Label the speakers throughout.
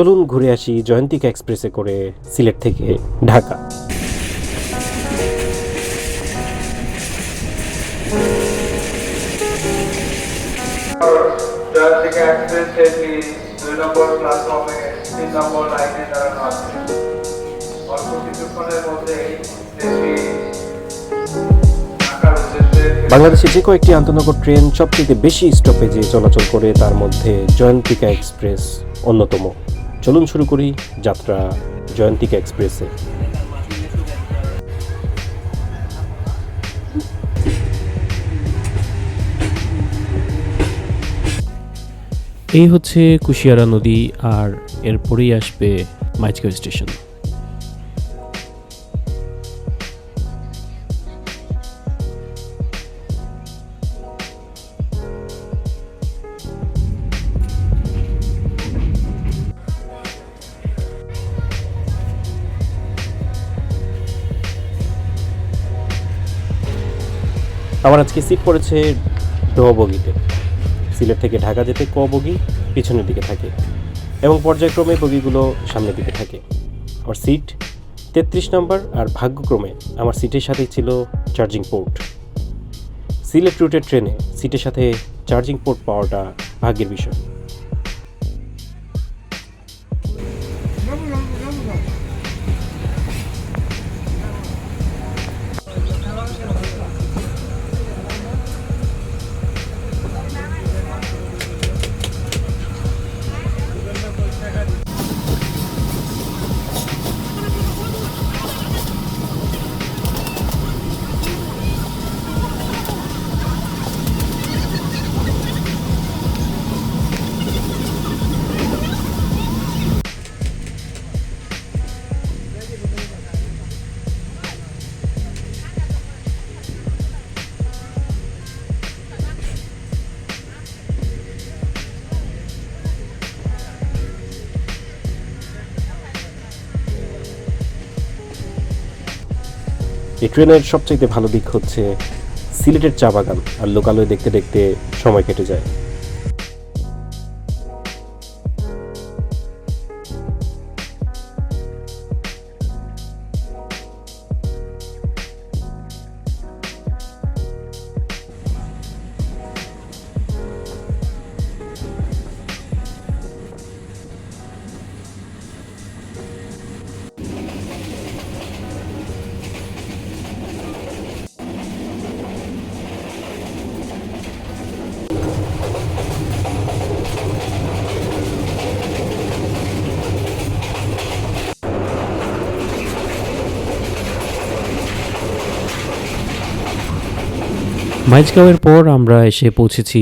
Speaker 1: চলুন ঘুরে আসি জয়ন্তিকা এক্সপ্রেসে করে সিলেট থেকে ঢাকা।
Speaker 2: জয়ন্তিকা এক্সপ্রেস ট্রেনটি দুই নম্বর প্ল্যাটফর্মে তিন নম্বর লাইনে দাঁড়ানো আছে। অল্প কিছুক্ষণের মধ্যেই ট্রেনটি
Speaker 1: বাংলাদেশে যে কয়েকটি আন্তনগর ট্রেন সবথেকে বেশি স্টপেজে চলাচল করে তার মধ্যে জয়ন্তিকা এক্সপ্রেস অন্যতম। চলুন শুরু করি যাত্রা জয়ন্তিকা এক্সপ্রেসে।
Speaker 3: এই হচ্ছে কুশিয়ারা নদী আর এরপরেই আসবে মাইজগাঁও স্টেশন।
Speaker 1: আমার আজকে সিট পড়েছে ড বগিতে। সিলেট থেকে ঢাকা যেতে ক বগি, পিছনের দিকে থাকে। এবং পর্যায়ক্রমে বগিগুলো সামনের দিকে থাকে। আমার সিট তেত্রিশ নম্বর আর ভাগ্যক্রমে আমার সিটের সাথেই ছিল চার্জিং পোর্ট সিলেট রুটের ট্রেনে সিটের সাথে চার্জিং পোর্ট পাওয়াটা ভাগ্যের বিষয়। এই ট্রেনের সবচেয়ে ভালো দিক হচ্ছে সিলেটের চা বাগান, আর লোকালয় দেখতে দেখতে সময় কেটে যায়।
Speaker 3: মাইজগাঁওয়ের পর আমরা এসে পৌঁছেছি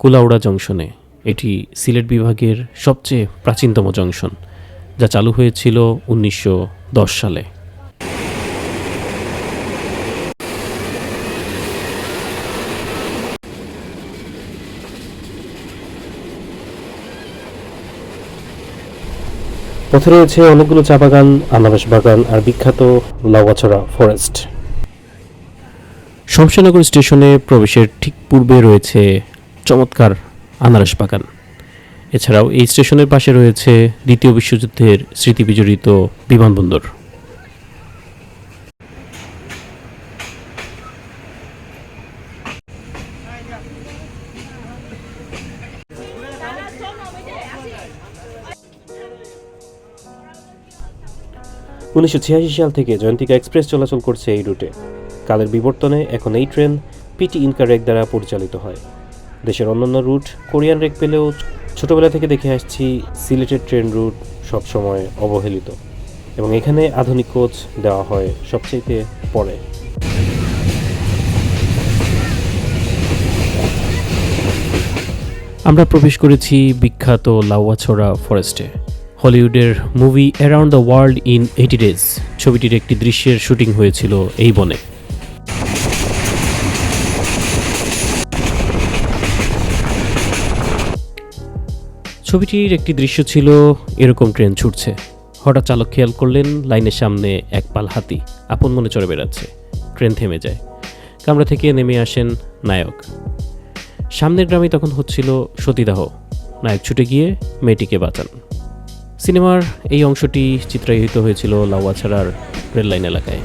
Speaker 3: কুলাউড়া জংশনে। এটি সিলেট বিভাগের সবচেয়ে প্রাচীনতম জংশন, যা চালু হয়েছিল উনিশশো দশ সালে।
Speaker 1: পথে রয়েছে অনেকগুলো চা বাগান, আনারস বাগান আর বিখ্যাত লাউয়াছড়া ফরেস্ট।
Speaker 3: শমশেরনগর স্টেশনে প্রবেশের ঠিক পূর্বে রয়েছে চমৎকার আনারস বাগান। এছাড়াও এই স্টেশনের পাশে রয়েছে দ্বিতীয় বিশ্বযুদ্ধের স্মৃতি বিজড়িত বিমানবন্দর
Speaker 1: উনিশশো ছিয়াশি সাল থেকে জয়ন্তিকা এক্সপ্রেস চলাচল করছে এই রুটে। কালের বিবর্তনে এখন এই ট্রেন পিটি ইনকা রেক দ্বারা পরিচালিত হয়। দেশের অন্যান্য রুট কোরিয়ান রেক পেলেও ছোটবেলা থেকে দেখে আসছি সিলেটের ট্রেন রুট সবসময় অবহেলিত এবং এখানে আধুনিক কোচ দেওয়া হয় সবচেয়ে পরে।
Speaker 3: আমরা প্রবেশ করেছি বিখ্যাত লাউয়াছড়া ফরেস্টে হলিউডের movie around the world in eighty days ছবিটির একটি দৃশ্যের শুটিং হয়েছিল এই বনে। ছবিটির একটি দৃশ্য ছিল, এরকম ট্রেন ছুটছে। হঠাৎ চালক খেয়াল করলেন, লাইনের সামনে এক পাল হাতি আপন মনে চড়ে বেড়াচ্ছে। ট্রেন থেমে যায়। কামরা থেকে নেমে আসেন নায়ক। সামনের গ্রামে তখন হচ্ছিল সতীদাহ। নায়ক ছুটে গিয়ে মেয়েটিকে বাঁচান। সিনেমার এই অংশটি চিত্রায়িত হয়েছিল লাউয়াছাড়ার রেললাইন এলাকায়।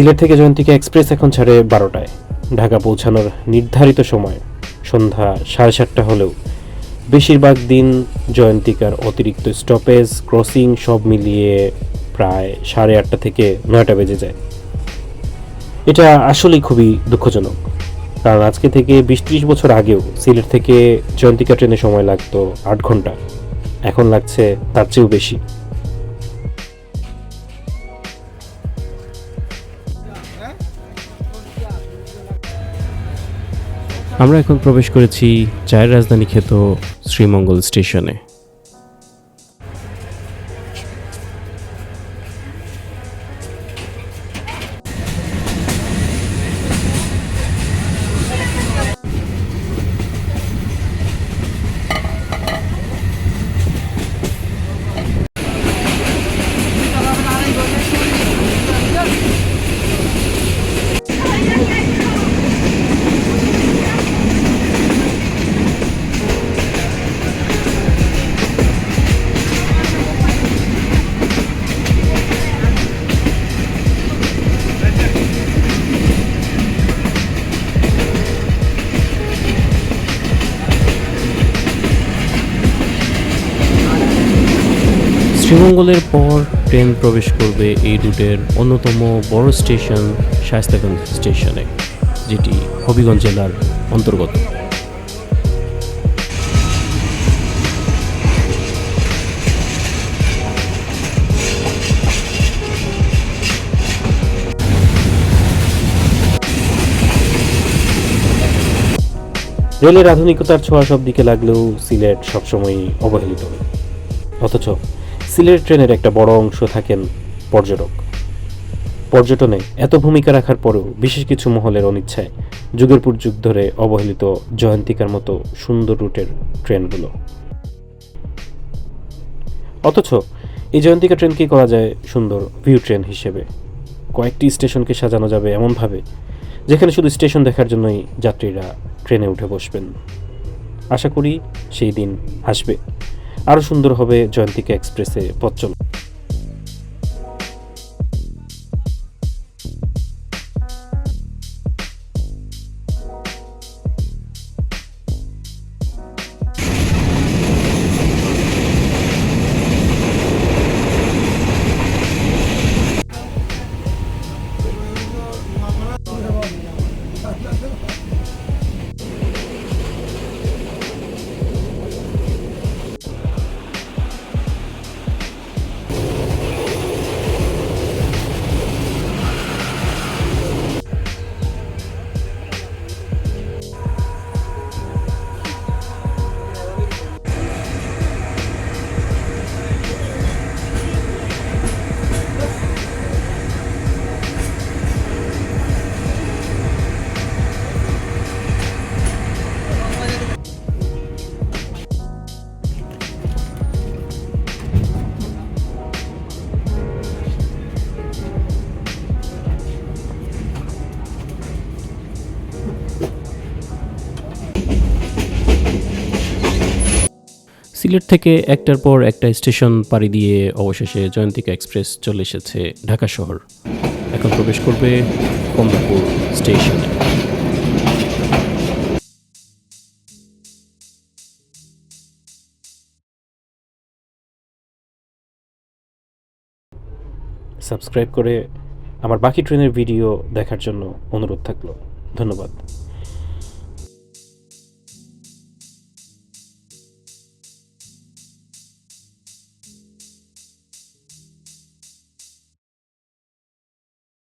Speaker 1: সিলেট থেকে জয়ন্তিকা এক্সপ্রেস এখন ছাড়ে বারোটায়। ঢাকা পৌঁছানোর নির্ধারিত সময়, সন্ধ্যা সাড়ে সাতটা হলেও। বেশিরভাগ দিন জয়ন্তিকার অতিরিক্ত স্টপেজ ক্রসিং সব মিলিয়ে প্রায় সাড়ে আটটা থেকে নয়টা বেজে যায়। এটা আসলেই খুবই দুঃখজনক, কারণ আজকে থেকে বিশ ত্রিশ বছর আগেও সিলেট থেকে জয়ন্তিকা ট্রেনে সময় লাগতো আট ঘণ্টা। এখন লাগছে তার চেয়েও বেশি।
Speaker 3: আমরা এখন প্রবেশ করেছি চায়ের রাজধানী খ্যাত শ্রীমঙ্গল স্টেশনে। শ্রীমঙ্গলের পর ট্রেন প্রবেশ করবে এই রুটের অন্যতম বড় স্টেশন শায়স্তাগঞ্জ স্টেশনে, যেটি হবিগঞ্জ জেলার অন্তর্গত।
Speaker 1: রেলের আধুনিকতার ছোঁয়া সব দিকে লাগলেও সিলেট সবসময়ই অবহেলিত। অথচ সিলেট ট্রেনের একটা বড় অংশ থাকেন পর্যটক। পর্যটনে এত ভূমিকা রাখার পরেও বিশেষ কিছু মহলের অনিচ্ছায় যুগের পর যুগ ধরে অবহেলিত জয়ন্তিকার মতো সুন্দর রুটের ট্রেনগুলো। অথচ এই জয়ন্তিকা ট্রেনকে করা যায় সুন্দর ভিউ ট্রেন হিসেবে? কয়েকটি স্টেশনকে সাজানো যাবে এমনভাবে, যেখানে শুধু স্টেশন দেখার জন্যই যাত্রীরা ট্রেনে উঠে বসবেন। আশা করি সেই দিন আসবে। আরও সুন্দর হবে জয়ন্তিকা এক্সপ্রেসে পথ
Speaker 3: সিলেট থেকে একটার পর একটা স্টেশন পাড়ি দিয়ে অবশেষে জয়ন্তিকা এক্সপ্রেস চলে এসেছে ঢাকা শহর। এখন প্রবেশ করবে কমলাপুর স্টেশনে।
Speaker 1: সাবস্ক্রাইব করে আমার বাকি ট্রেনের ভিডিও দেখার জন্য অনুরোধ থাকল। ধন্যবাদ।